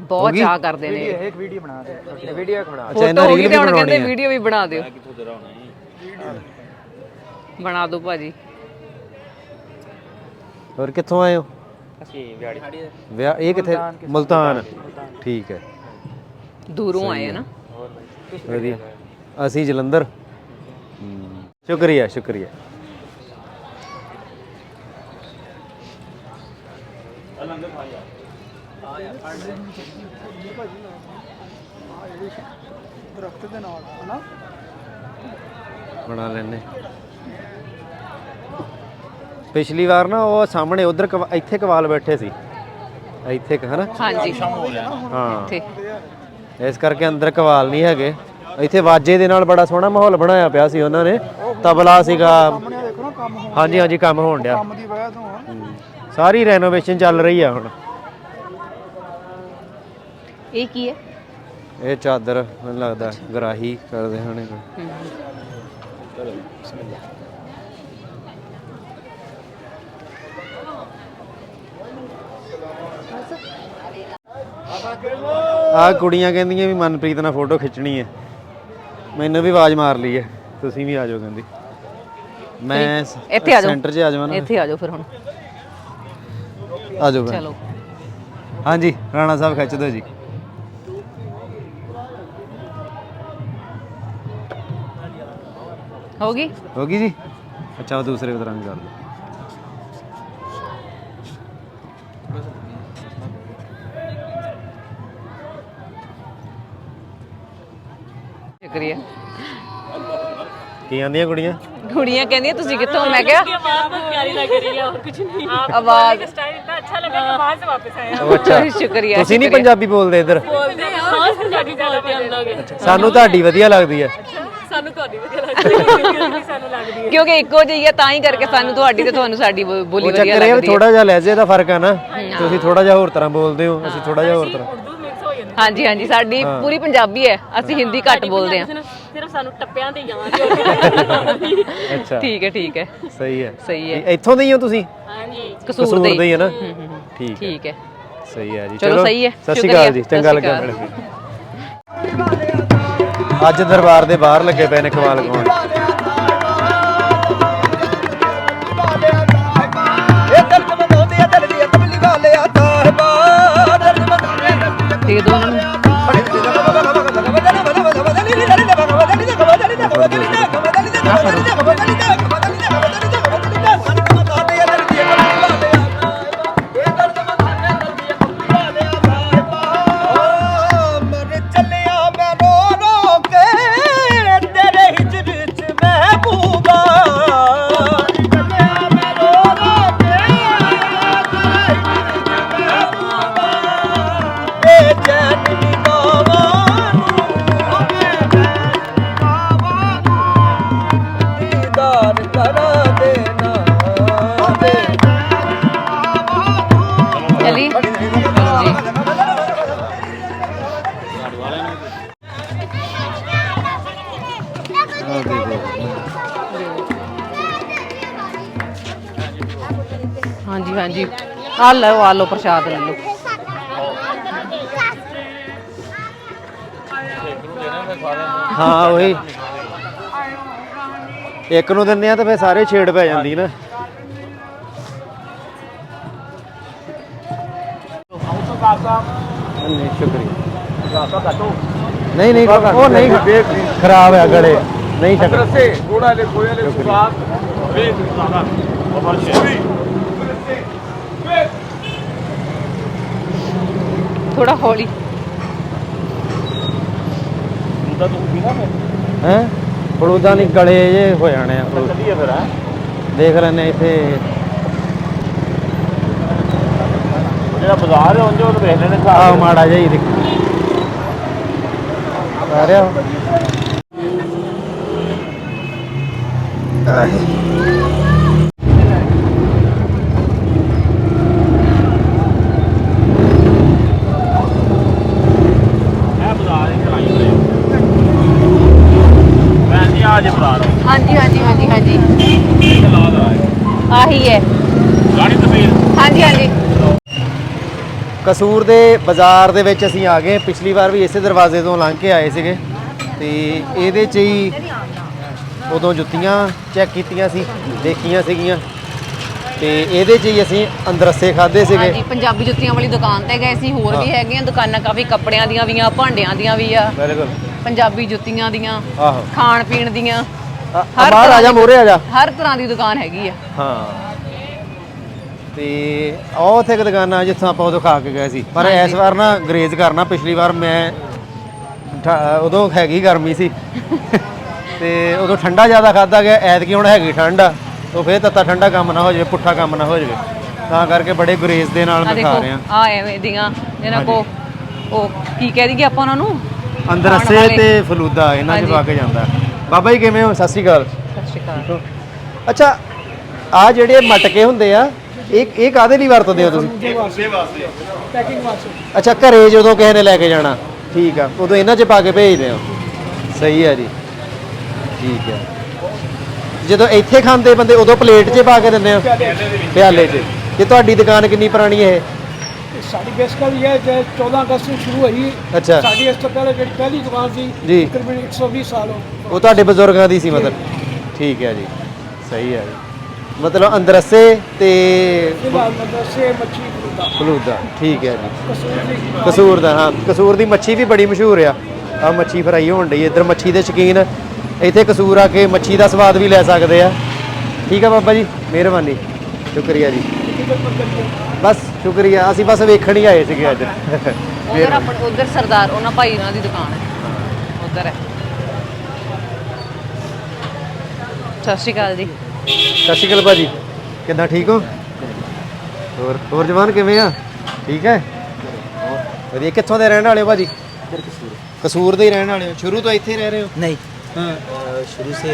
ਬਹੁਤ ਚਾਹ ਕਰਦੇ ਨੇ। ਇੱਕ ਵੀਡੀਓ ਬਣਾ ਦੇ ਵੀਡੀਓ ਬਣਾ ਅੱਛਾ ਇਹਨਾਂ ਰੀਲ ਵੀ ਬਣਾਉਣੀ ਕਹਿੰਦੇ ਵੀਡੀਓ ਵੀ ਬਣਾ ਦਿਓ। ਕਿੱਥੋਂ ਜਰਾ ਹੋਣਾ ਹੈ ਬਣਾ ਦਿਓ ਭਾਜੀ। ਹੋਰ ਕਿੱਥੋਂ ਆਏ ਹੋ? ਅਸੀਂ ਵਿਆੜੀ। ਵਿਆਹ ਇਹ ਕਿੱਥੇ? ਮੁਲਤਾਨ ਠੀਕ ਹੈ। ਦੂਰੋਂ ਆਏ ਆ ਨਾ। ਵਧੀਆ। ਅਸੀਂ ਜਲੰਧਰ। ਸ਼ੁਕਰੀਆ ਸ਼ੁਕਰੀਆ। ਦਰਖਤ ਦੇ ਨਾਲ ਹਨਾ ਬਣਾ ਲੈਨੇ ਪਿਛਲੀ ਵਾਰ ਨਾ ਉਹ ਸਾਹਮਣੇ ਉਧਰ ਇੱਥੇ ਕਵਾਲ ਬੈਠੇ ਸੀ। ਇੱਥੇ ਇੱਕ ਹਨਾ? ਹਾਂਜੀ। ਹਾਂ। ਇੱਥੇ। ਇਸ ਕਰਕੇ ਅੰਦਰ ਕਵਾਲ ਨਹੀਂ ਹੈਗੇ। ਇੱਥੇ ਵਾਜੇ ਦੇ ਨਾਲ ਬੜਾ ਸੋਹਣਾ ਮਾਹੌਲ ਬਣਾਇਆ ਪਿਆ ਸੀ ਉਹਨਾਂ ਨੇ। ਤਬਲਾ ਸੀਗਾ। ਹਾਂਜੀ ਹਾਂਜੀ ਕੰਮ ਹੋਣ ਡਿਆ। ਸਾਰੀ ਰੈਨੋਵੇਸ਼ਨ ਚੱਲ ਰਹੀ ਆ ਹੁਣ। ਇਹ ਕੀ ਹੈ? ਇਹ ਚਾਦਰ ਮੈਨੂੰ ਲੱਗਦਾ ਗਰਾਹੀ ਕਰਦੇ ਹੋਣੇ ਕੋਈ। ਆ ਕੁੜੀਆਂ ਕਹਿੰਦੀਆਂ ਵੀ ਮਨਪ੍ਰੀਤ ਨਾਲ ਫੋਟੋ ਖਿੱਚਣੀ ਹੈ। ਮੈਨੂੰ ਵੀ ਆਵਾਜ਼ ਮਾਰ ਲਈ ਹੈ। ਤੁਸੀਂ ਵੀ ਆ ਜਾਓ ਕਹਿੰਦੀ। ਮੈਂ ਇੱਥੇ ਆ ਜਾਓ। ਸੈਂਟਰ 'ਚ ਆ ਜਾਵਾਂ ਨਾ। ਇੱਥੇ ਆ ਜਾਓ ਫਿਰ ਹੁਣ। ਆ ਜਾਓ ਭੈਣ। ਚਲੋ। ਹਾਂਜੀ ਰਾਣਾ ਸਾਹਿਬ ਖਿੱਚ ਦਿਓ ਜੀ। ਹੋ ਗਈ ਹੋ ਗਈ ਜੀ ਅੱਛਾ ਉਹ ਦੂਸਰੇ ਉਧਰਾਂ ਕਰ ਦਿਓ ਸ਼ੁਕਰੀਆ ਕੀ ਆਂਦੀਆਂ ਕੁੜੀਆਂ ਕੁੜੀਆਂ ਕਹਿੰਦੀਆਂ ਤੁਸੀਂ ਕਿੱਥੋਂ ਮੈਂ ਕਿਹਾ आवाज बहुत प्यारी लग रही है और कुछ नहीं ਆਵਾਜ਼ स्टाइल इतना अच्छा लगा कि वहां से वापस आए ਉਹ ਅੱਛਾ ਸ਼ੁਕਰੀਆ ਤੁਸੀਂ ਨਹੀਂ ਸ਼ੁਕਰੀਆ। ਪੰਜਾਬੀ ਬੋਲਦੇ ਇੱਧਰ बोलते हैं खास पंजाबी बोलते हैं हम लोग ਸਾਨੂੰ ਤੁਹਾਡੀ ਵਧੀਆ ਲੱਗਦੀ ਹੈ ਸਾਨੂੰ ਤੁਹਾਡੀ ਵਧੀਆ ਲੱਗਦੀ ਹੈ ਸਾਨੂੰ ਲੱਗਦੀ ਹੈ ਕਿਉਂਕਿ ਇੱਕੋ ਜਿਹੀ ਹੈ ਤਾਂ ਹੀ ਕਰਕੇ ਸਾਨੂੰ ਤੁਹਾਡੀ ਤੇ ਤੁਹਾਨੂੰ ਸਾਡੀ ਬੋ- ਬੋਲੀ ਉਹ ਵਧੀਆ ਚੱਕਰ ਇਹ ਲੱਗਦੀ ਹੈ। ਥੋੜਾ ਜਿਹਾ ਲਹਿਜੇ ਦਾ ਫ਼ਰਕ ਆ ਨਾ ਤੁਸੀਂ ਥੋੜਾ ਜਿਹਾ ਹੋਰ ਤਰ੍ਹਾਂ ਬੋਲਦੇ ਹੋ ਅਸੀਂ ਥੋੜਾ ਜਿਹਾ ਹੋਰ ਤਰ੍ਹਾਂ। ਉਰਦੂ ਮਿਕਸ ਹੋ ਜਾਂਦੀ ਹਾਂਜੀ ਹਾਂਜੀ ਸਾਡੀ ਪੂਰੀ ਪੰਜਾਬੀ ਹੈ ਅਸੀਂ ਹਿੰਦੀ ਘੱਟ ਬੋਲਦੇ ਹਾਂ। ਸਿਰਫ ਸਾਨੂੰ ਟੱਪਿਆਂ ਤੇ ਜਾਵਾਂਗੇ ਅੱਛਾ। ਠੀਕ ਹੈ ਠੀਕ ਹੈ। ਸਹੀ ਹੈ। ਸਹੀ ਹੈ। ਇੱਥੋਂ ਦੇ ਹੀ ਹੋ ਤੁਸੀਂ? ਹਾਂਜੀ। ਕਸੂਰ ਦੇ ਹੀ। ਹੈ ਨਾ? ਹੂੰ, ਹੂੰ, ਹੂੰ। ਠੀਕ ਹੈ। ਠੀਕ ਹੈ। ਸਹੀ ਹੈ ਜੀ। ਚਲੋ ਸਹੀ ਹੈ। ਸਤਿ ਸ਼੍ਰੀ ਅਕਾਲ ਜੀ। ਚੰਗਾ ਲੱਗਾ ਮਿਲ ਕੇ। ਅੱਜ ਦਰਬਾਰ ਦੇ ਬਾਹਰ ਲੱਗੇ ਪਏ ਨੇ ਕਮਾਲ ਲਗਾਉਣ ਆ ਲਓ ਆ ਲਓ ਪ੍ਰਸ਼ਾਦ ਲੈ ਲਓ। ਹਾਂ ਉਹੀ। ਇੱਕ ਨੂੰ ਦਿੰਦੇ ਆ ਤਾਂ ਫੇ ਸਾਰੇ ਛੇੜ ਪੈ ਜਾਂਦੀ ਨਾ। ਨਹੀਂ ਸ਼ੁਕਰੀਆ। ਨਹੀਂ ਨਹੀਂ ਉਹ ਨਹੀਂ ਖਰਾਬ ਹੈ ਗਲੇ ਨਹੀਂ ਸ਼ਕਰ ਗੋੜਾ ਸੁਆਦ ਥੋੜਾ ਹੌਲੀ। ਹੈ? ਫਲੂਦਾ ਨਹੀਂ ਗਲੇ ਜੇ ਹੋ ਜਾਣੇ ਆ। ਚੱਲੀਏ ਫਿਰ ਦੇਖ ਲੈਨੇ ਇੱਥੇ। ਜਿਹੜਾ ਬਾਜ਼ਾਰ ਹੈ ਉਹਦੇ ਉਹ ਵੇਖ ਲੈਣੇ ਆ ਮਾੜਾ ਜਿਹਾ ਹੀ ਦੇਖ। ਆ ਰਿਹਾ। ਬਾਜ਼ਾਰ ਹਾਂਜੀ ਹਾਂਜੀ ਹਾਂਜੀ ਹਾਂਜੀ। ਆਹੀ ਹੈ। ਤਸਵੀਰ। ਹਾਂਜੀ ਹਾਂਜੀ। ਕਸੂਰ ਦੇ ਬਾਜ਼ਾਰ ਦੇ ਵਿੱਚ ਅਸੀਂ ਆ ਗਏ ਪਿਛਲੀ ਵਾਰ ਵੀ ਇਸੇ ਦਰਵਾਜ਼ੇ ਤੋਂ ਲੰਘ ਕੇ ਆਏ ਸੀਗੇ। ਤੇ ਇਹਦੇ 'ਚ ਹੀ ਉਦੋਂ ਜੁੱਤੀਆਂ ਚੈੱਕ ਕੀਤੀਆਂ ਸੀ ਦੇਖੀਆਂ ਸੀਗੀਆਂ। ਤੇ ਇਹਦੇ 'ਚ ਹੀ ਅਸੀਂ ਅੰਦਰਸੇ ਖਾਦੇ ਸੀਗੇ। ਹਾਂਜੀ ਪੰਜਾਬੀ ਜੁੱਤੀਆਂ ਵਾਲੀ ਦੁਕਾਨ ਤੇ ਗਏ ਸੀ ਹੋਰ ਵੀ ਹੈਗੀਆਂ ਦੁਕਾਨਾਂ ਕਾਫੀ ਕੱਪੜਿਆਂ ਦੀਆਂ ਵੀ ਆ ਭਾਂਡਿਆਂ ਦੀਆਂ ਵੀ ਆ। ਬਿਲਕੁਲ। ਪੰਜਾਬੀ ਜੁੱਤੀਆਂ ਦੀਆਂ ਆਹੋ। ਖਾਣ ਪੀਣ ਦੀਆਂ। ਹਰ ਬਾਹਰ ਆ ਜਾ ਮੋਰੇ ਆ ਜਾ। ਹਰ ਤਰ੍ਹਾਂ ਦੀ ਦੁਕਾਨ ਹੈਗੀ ਆ। ਹਾਂ। ਤੇ ਉਹ ਉੱਥੇ ਇੱਕ ਦੁਕਾਨ ਆ ਜਿੱਥੋਂ ਆਪਾਂ ਉਦੋਂ ਖਾ ਕੇ ਗਏ ਸੀ। ਪਰ ਇਸ ਵਾਰ ਨਾ ਗਰੇਜ਼ ਕਰਨਾ ਪਿਛਲੀ ਵਾਰ ਮੈਂ ਉਦੋਂ ਹੈਗੀ ਗਰਮੀ ਸੀ। ਤੇ ਉਦੋਂ ਠੰਡਾ ਜ਼ਿਆਦਾ ਖਾਦਾ ਗਿਆ ਐਤਕੀ ਹੁਣ ਹੈਗੀ ਠੰਡ। ਆ ਉਹ ਫੇਰ ਤੱਤਾ ਠੰਡਾ ਕੰਮ ਨਾ ਹੋ ਜਾਵੇ ਪੁੱਠਾ ਕੰਮ ਨਾ ਹੋ ਜਾਵੇ। ਤਾਂ ਕਰਕੇ ਬੜੇ ਗੁਰੇਜ਼ ਦੇ ਨਾਲ ਆ ਦੇਖੋ ਰਿਹਾ। ਆ ਐਵੇਂ ਦੀਆਂ ਜਿਹਨਾਂ ਕੋ ਉਹ ਕੀ ਕਹਿ ਦਈਏ ਆਪਾਂ ਉਹਨਾਂ ਨੂੰ? ਅੰਦਰ ਵਾਲੇ। ਤੇ ਫਲੂਦਾ ਇਹਨਾਂ 'ਚ ਕੇ ਜਾਂਦਾ। ਬਾਬਾ ਜੀ ਕਿਵੇਂ ਹੋ? ਸਤਿ ਸ਼੍ਰੀ ਅਕਾਲ। ਸਤਿ ਸ਼੍ਰੀ ਅਕਾਲ। ਅੱਛਾ ਆ ਜਿਹੜੇ ਮਟਕੇ ਹੁੰਦੇ ਆ ਇਹ ਇਹ ਕਾਦੇ ਲਈ ਵਰਤਦੇ ਹੋ ਤੁਸੀਂ? ਪੈਕਿੰਗ ਵਾਸਤੇ। ਅੱਛਾ ਘਰੇ ਜਦੋਂ ਕਿਸੇ ਨੇ ਲੈ ਕੇ ਜਾਣਾ। ਠੀਕ ਆ ਉਦੋਂ ਇਹਨਾਂ 'ਚ ਪਾ ਕੇ ਭੇਜਦੇ ਹੋ। ਸਹੀ ਆ ਜੀ। ਠੀਕ ਆ। ਜਦੋਂ ਇੱਥੇ ਖਾਂਦੇ ਬੰਦੇ ਉਦੋਂ ਪਲੇਟ 'ਚ ਪਾ ਕੇ ਦਿੰਦੇ ਹੋ ਪਿਆਲੇ 'ਚ। ਤੇ ਤੁਹਾਡੀ ਦੁਕਾਨ ਕਿੰਨੀ ਪੁਰਾਣੀ ਹੈ ਸਾਡੀ ਬੇਸਿਕਲੀ ਇਹ ਜੇ 14 ਅਗਸਤ ਨੂੰ ਸ਼ੁਰੂ ਹੋਈ ਅੱਛਾ। ਸਾਡੀ ਇਸ ਤੋਂ ਪਹਿਲੇ ਜਿਹੜੀ ਪਹਿਲੀ ਦੁਕਾਨ ਸੀ ਜੀ। ਤਕਰੀਬਨ 120 ਸਾਲ ਹੋ ਉਹ ਤੁਹਾਡੇ ਬਜ਼ੁਰਗਾਂ ਦੀ ਸੀ ਮਤਲਬ? ਠੀਕ ਹੈ ਜੀ। ਸਹੀ ਹੈ ਜੀ। ਮਤਲਬ ਅੰਦਰਸੇ ਤੇ ਫਿਲਹਾਲ ਮਤਲਬ ਸੇ ਮੱਛੀ ਫਲੂਦਾ ਠੀਕ ਹੈ ਜੀ। ਕਸੂਰ ਦੀ ਕਸੂਰ ਦਾ ਹਾਂ। ਕਸੂਰ ਦੀ ਮੱਛੀ ਵੀ ਬੜੀ ਮਸ਼ਹੂਰ ਆ। ਆ ਮੱਛੀ ਫਰਾਈ ਹੋਣ ਡਈ ਇੱਧਰ ਮੱਛੀ ਦੇ ਸ਼ੌਕੀਨ ਇੱਥੇ ਕਸੂਰ ਆ ਕੇ ਮੱਛੀ ਦਾ ਸਵਾਦ ਵੀ ਲੈ ਸਕਦੇ ਆ। ਠੀਕ ਆ ਬਾਬਾ ਜੀ ਮਿਹਰਬਾਨੀ। ਸ਼ੁਕਰੀਆ ਜੀ। ਬਸ ਸ਼ੁਕਰੀਆ ਅਸੀਂ ਬਸ ਵੇਖਣ ਹੀ ਆਏ ਸੀਗੇ ਅੱਜ। ਉਧਰ ਆਪਣ ਉਧਰ ਸਰਦਾਰ ਉਹਨਾਂ ਭਾਈ ਉਹਨਾਂ ਦੀ ਦੁਕਾਨ ਹੈ। ਉਧਰ ਹੈ। ਸਤਿ ਸ਼੍ਰੀ ਅਕਾਲ ਜੀ। ਸਤਿ ਸ਼੍ਰੀ ਅਕਾਲ ਭਾਜੀ। ਕਿੱਦਾਂ ਠੀਕ ਹੋ? ਹੋਰ ਹੋਰ ਜਵਾਨ ਕਿਵੇਂ ਆ? ਠੀਕ ਹੈ? ਹੋਰ ਵਧੀਆ। ਕਿੱਥੋਂ ਦੇ ਰਹਿਣ ਵਾਲੇ ਹੋ ਭਾਜੀ? ਕਸੂਰ। ਦੇ ਹੀ ਰਹਿਣ ਵਾਲੇ ਹੋ। ਸ਼ੁਰੂ ਤੋਂ ਇੱਥੇ ਹੀ ਰਹਿ ਰਹੇ ਹੋ? नहीं ਹਾਂ अ, शुरू से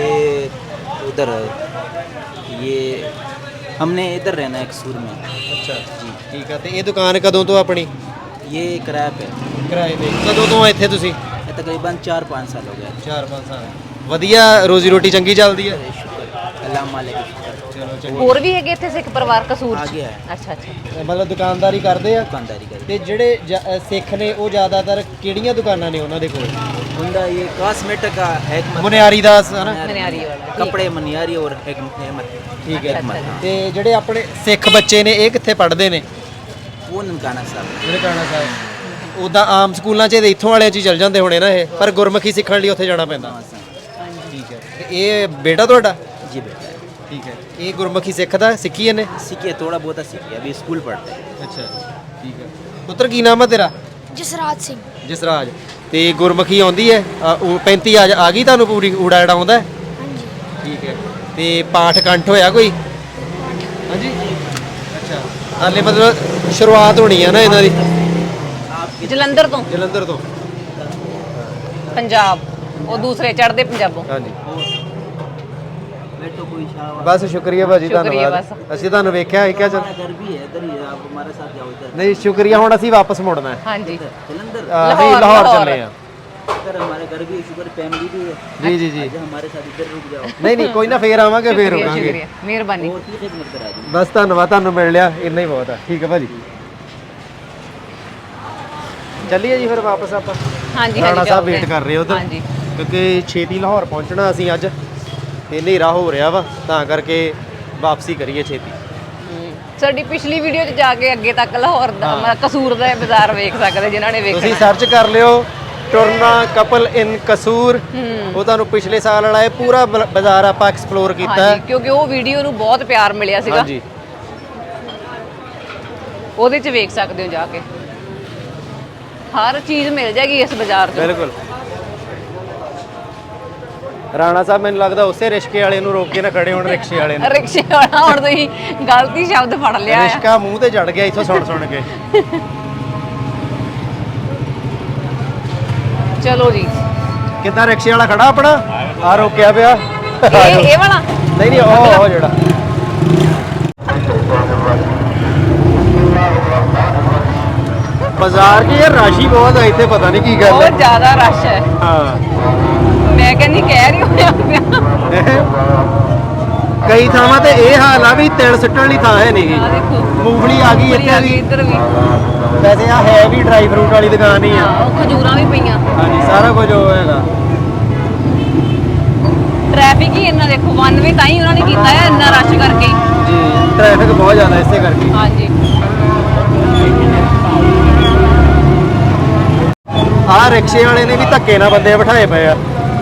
उधर ये हमने इधर रहना है कसूर में ਅੱਛਾ ਜੀ ਠੀਕ ਆ ਤੇ ਇਹ ਦੁਕਾਨ ਕਦੋਂ ਤੋਂ ਆਪਣੀ ये किराया पे ਕਿਰਾਏ ਤੇ ਕਦੋਂ ਤੋਂ ਇੱਥੇ ਤੁਸੀਂ ये तकरीबन चार पाँच साल हो गए 4-5 ਸਾਲ ਵਧੀਆ ਰੋਜ਼ੀ ਰੋਟੀ ਚੰਗੀ ਚੱਲਦੀ ਹੈ शुक्र अल्लाह मालिक का शुक्र ਚਲੋ ਚੰਗੀ ਹੋਰ ਵੀ ਹੈਗੇ ਇੱਥੇ ਸਿੱਖ ਪਰਿਵਾਰ ਕਸੂਰ ਆ ਚ ਗਿਆ ਹੈ। ਅੱਛਾ ਅੱਛਾ ਮਤਲਬ ਦੁਕਾਨਦਾਰੀ ਕਰਦੇ ਆ दुकानदारी कर ਤੇ ਜਿਹੜੇ ਜ- ਅ, ਸਿੱਖ ਨੇ ਉਹ ਜ਼ਿਆਦਾਤਰ ਕਿਹੜੀਆਂ ਦੁਕਾਨਾਂ ਨੇ ਉਹਨਾਂ ਦੇ ਕੋਲ बंदा ये कॉस्मेटिक का हैकमत ਮੁਨਿਆਰੀ ਦਾਸ ਹਨਾ ਮਨਿਆਰੀ वाला ठीक कपड़े मनियारी और हैकमत हैमत ਠੀਕ ਹੈ हैकमत हाँ। ਤੇ ਜਿਹੜੇ ਆਪਣੇ ਸਿੱਖ ਬੱਚੇ ਨੇ ਇਹ ਕਿੱਥੇ ਪੜ੍ਹਦੇ ਨੇ वो ननकाना साहब ਜਿਹੜੇ ਕਾਣਾ ਸਾਹਿਬ ਉਦਾਂ ਆਮ ਸਕੂਲਾਂ 'ਚ ਇਹਦੇ ਇੱਥੋਂ ਵਾਲਿਆਂ 'ਚ ਹੀ ਚੱਲ ਜਾਂਦੇ ਹੋਣੇ ਨਾ ਇਹ ਪਰ ਗੁਰਮੁਖੀ ਸਿੱਖਣ ਲਈ ਉੱਥੇ ਜਾਣਾ ਪੈਂਦਾ हाँ, सर। ਠੀਕ ਹੈ ਤੇ ਇਹ ਬੇਟਾ ਤੁਹਾਡਾ जी बेटा ਠੀਕ ਹੈ ਇਹ ਗੁਰਮੁਖੀ ਸਿੱਖਦਾ ਸਿੱਖੀ ਇਹਨੇ सीखिए थोड़ा बहुत सीखिए अभी स्कूल पढ़ते हैं ਅੱਛਾ ਠੀਕ ਹੈ ਪੁੱਤਰ ਕੀ ਨਾਮ ਹੈ ਤੇਰਾ ਜਸਰਾਜ ਸਿੰਘ ਜਸਰਾਜ ਤੇ ਗੁਰਮੁਖੀ ਆਉਂਦੀ ਹੈ ਆ, ਉਹ 35 ਆ ਆ ਗਈ ਤੁਹਾਨੂੰ ਪੂਰੀ ਊੜਾ ਐੜਾ ਆਉਂਦਾ? ਹੈ? ਹਾਂਜੀ। ਠੀਕ ਹੈ। ਤੇ ਪਾਠ ਕੰਠ ਹੋਇਆ ਕੋਈ? ਹਾਂਜੀ। ਅੱਛਾ। ਹਾਲੇ ਮਤਲਬ ਸ਼ੁਰੂਆਤ ਹੋਣੀ ਹੈ ਨਾ ਇਹਨਾਂ ਦੀ? ਜਲੰਧਰ ਤੋਂ। ਜਲੰਧਰ ਤੋਂ। ਪੰਜਾਬ। ਉਹ ਦੂਸਰੇ ਚੜ੍ਹਦੇ ਪੰਜਾਬੋਂ। ਹਾਂਜੀ। कोई शाह ਬਸ ਸ਼ੁਕਰੀਆ ਭਾਜੀ ਸ਼ੁਕਰੀਆ ਧੰਨਵਾਦ ਅਸੀਂ ਤੁਹਾਨੂੰ ਵੇਖਿਆ ਸੀ ਕਿਹਾ ਚੱਲ हमारा घर भी है इधर ही है आप हमारे साथ जाओ इधर ਨਹੀਂ ਸ਼ੁਕਰੀਆ ਹੁਣ ਅਸੀਂ ਵਾਪਸ ਮੁੜਨਾ ਹੈ ਹਾਂਜੀ जलंधर ਅਹ ਅਸੀਂ ਲਾਹੌਰ, ਲਾਹੌਰ ਲਾਹੌਰ। ਚੱਲੇ ਆ इधर हमारे घर भी शुगर फैमिली भी है ਜੀ ਜੀ ਜੀ आज हमारे साथ इधर रुक जाओ ਨਹੀਂ ਨਹੀਂ ਕੋਈ ਨਾ ਫੇਰ ਆਵਾਂਗੇ ਫੇਰ ਸ਼ੁਕਰੀਆ ਰੁਕਾਂਗੇ ਸ਼ੁਕਰੀਆ ਮਿਹਰਬਾਨੀ और की खिदमत करा दी ਬਸ ਧੰਨਵਾਦ ਤੁਹਾਨੂੰ ਮਿਲ ਲਿਆ ਇੰਨਾ ਹੀ ਬਹੁਤ ਆ ਠੀਕ ਹੈ ਭਾਜੀ ਚੱਲੀਏ ਜੀ ਫਿਰ ਵਾਪਸ ਆਪਾਂ ਹਾਂਜੀ ਰਾਣਾ ਹਾਂਜੀ ਸਾਹਿਬ ਜਾਓਗੇ। ਵੇਟ ਕਰ ਰਹੇ ਉਧਰ ਹਾਂਜੀ ਕਿਉਂਕਿ ਛੇਤੀ ਲਾਹੌਰ ਪਹੁੰਚਣਾ ਅਸੀਂ ਅੱਜ ਤੇ ਹਨੇਰਾ ਹੋ ਰਿਹਾ ਵਾ ਤਾਂ ਕਰਕੇ ਵਾਪਸੀ ਕਰੀਏ ਛੇਤੀ। ਸਾਡੀ ਪਿਛਲੀ ਵੀਡੀਓ 'ਚ ਜਾ ਕੇ ਅੱਗੇ ਤੱਕ ਲਾਹੌਰ ਦਾ ਕਸੂਰ ਦਾ ਬਾਜ਼ਾਰ ਵੇਖ ਸਕਦੇ ਜਿਨ੍ਹਾਂ ਨੇ ਤੁਸੀਂ ਵੇਖਣਾ ਸਰਚ ਕਰ ਲਿਓ ਟੁਰਨਾ ਕਪਲ ਇਨ ਕਸੂਰ। ਉਹ ਤੁਹਾਨੂੰ ਪਿਛਲੇ ਸਾਲ ਵਾਲਾ ਇਹ ਪੂਰਾ ਬਾਜ਼ਾਰ ਆਪਾਂ ਐਕਸਪਲੋਰ ਕੀਤਾ। ਹੈ ਕਿਉਂਕਿ ਉਹ ਵੀਡੀਓ ਨੂੰ ਬਹੁਤ ਪਿਆਰ ਮਿਲਿਆ ਸੀਗਾ। ਹਾਂਜੀ। ਉਹਦੇ 'ਚ ਵੇਖ ਸਕਦੇ ਹੋ ਜਾ ਕੇ। ਹਰ ਚੀਜ਼ ਮਿਲ ਜਾਏਗੀ ਇਸ ਬਾਜ਼ਾਰ 'ਚ ਬਿਲਕੁਲ। ਰਾਣਾ ਸਾਹਿਬ ਮੈਨੂੰ ਲੱਗਦਾ ਉਸੇ ਰਿਸ਼ਕੇ ਵਾਲੇ ਨੂੰ ਰੋਕ ਕੇ ਨਾ ਖੜੇ ਹੋਣ ਰਿਕਸ਼ੇ ਵਾਲੇ ਨੂੰ। ਰਿਕਸ਼ੇ ਵਾਲਾ ਹੁਣ ਤੁਸੀਂ ਗਲਤੀ ਸ਼ਬਦ ਫੜ ਲਿਆ ਆ ਰਿਸ਼ਕਾ ਮੂੰਹ ਤੇ ਚੜ ਗਿਆ ਇੱਥੋਂ ਸੁਣ ਸੁਣ ਕੇ। ਚਲੋ ਜੀ। ਕਿੱਦਾਂ ਰਿਕਸ਼ੇ ਵਾਲਾ ਖੜਾ ਆਪਣਾ? ਆ ਰੋਕਿਆ ਪਿਆ। ਇਹ ਇਹ ਵਾਲਾ? ਨਹੀਂ ਨਹੀਂ ਉਹ ਉਹ ਜਿਹੜਾ। ਬਾਜ਼ਾਰ 'ਚ ਯਾਰ ਰਾਸ਼ੀ ਬਹੁਤ ਆ ਇੱਥੇ ਪਤਾ ਨਹੀਂ ਕੀ ਗੱਲ ਬਹੁਤ ਹੈ ਜ਼ਿਆਦਾ ਰਸ਼ ਹੈ। ਹਾਂ। ਮੈਂ ਕਹਿੰਦੀ ਕਹਿ ਰਹੀ ਹੋਇਆ ਪਿਆ ਕਈ ਥਾਵਾਂ ਤੇ ਇਹ ਹਾਲ ਆ ਵੀ ਤਿਲ ਸੁੱਟਣ ਲਈ ਥਾਂ ਹੈ ਨਹੀਂਗੀ ਆ ਦੇਖੋ ਮੂੰਗਫਲੀ ਆ ਗਈ ਆ ਇੱਥੇ ਵੀ। ਇੱਧਰ ਵੀ। ਵੈਸੇ ਆ ਹੈ ਵੀ ਡਰਾਈ ਫਰੂਟ ਵਾਲੀ ਦੁਕਾਨ ਹੀ ਆ। ਹਾਂ, ਉਹ ਖਜੂਰਾਂ ਵੀ ਪਈਆਂ। ਹਾਂਜੀ ਸਾਰਾ ਕੁਝ ਉਹ ਹੈਗਾ। ਟ੍ਰੈਫਿਕ ਹੀ ਇੰਨਾ ਦੇਖੋ ਵਨ ਵੀ ਤਾਂ ਹੀ ਉਹਨਾਂ ਨੇ ਕੀਤਾ ਹੈ ਇੰਨਾ ਰਸ਼ ਕਰਕੇ। ਜੀ ਟ੍ਰੈਫਿਕ ਬਹੁਤ ਜ਼ਿਆਦਾ ਇਸੇ ਕਰਕੇ। ਹਾਂਜੀ। ਆਹ ਰਿਕਸ਼ੇ ਵਾਲੇ ਨੇ ਵੀ ਧੱਕੇ ਨਾਲ ਬੰਦੇ ਬਿਠਾਏ ਪਏ ਆ।